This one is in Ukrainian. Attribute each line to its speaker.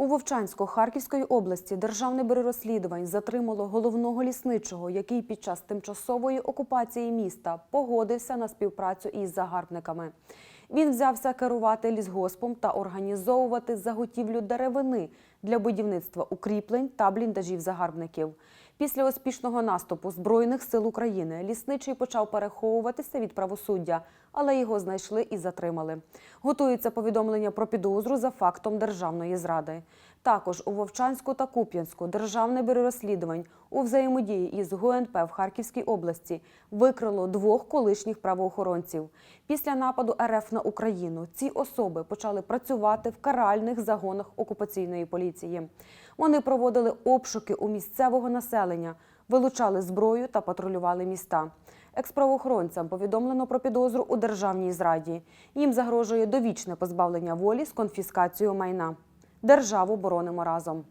Speaker 1: У Вовчанську Харківської області Державне бюро розслідувань затримало головного лісничого, який під час тимчасової окупації міста погодився на співпрацю із загарбниками. Він взявся керувати лісгоспом та організовувати заготівлю деревини для будівництва укріплень та бліндажів загарбників. Після успішного наступу Збройних сил України лісничий почав переховуватися від правосуддя, але його знайшли і затримали. Готується повідомлення про підозру за фактом державної зради. Також у Вовчанську та Куп'янську Державне бюро розслідувань у взаємодії із ГУНП в Харківській області викрило двох колишніх правоохоронців. Після нападу РФ на Україну ці особи почали працювати в каральних загонах окупаційної поліції. Вони проводили обшуки у місцевого населення, вилучали зброю та патрулювали міста. Експравоохоронцям повідомлено про підозру у державній зраді. Їм загрожує довічне позбавлення волі з конфіскацією майна. Державу боронимо разом.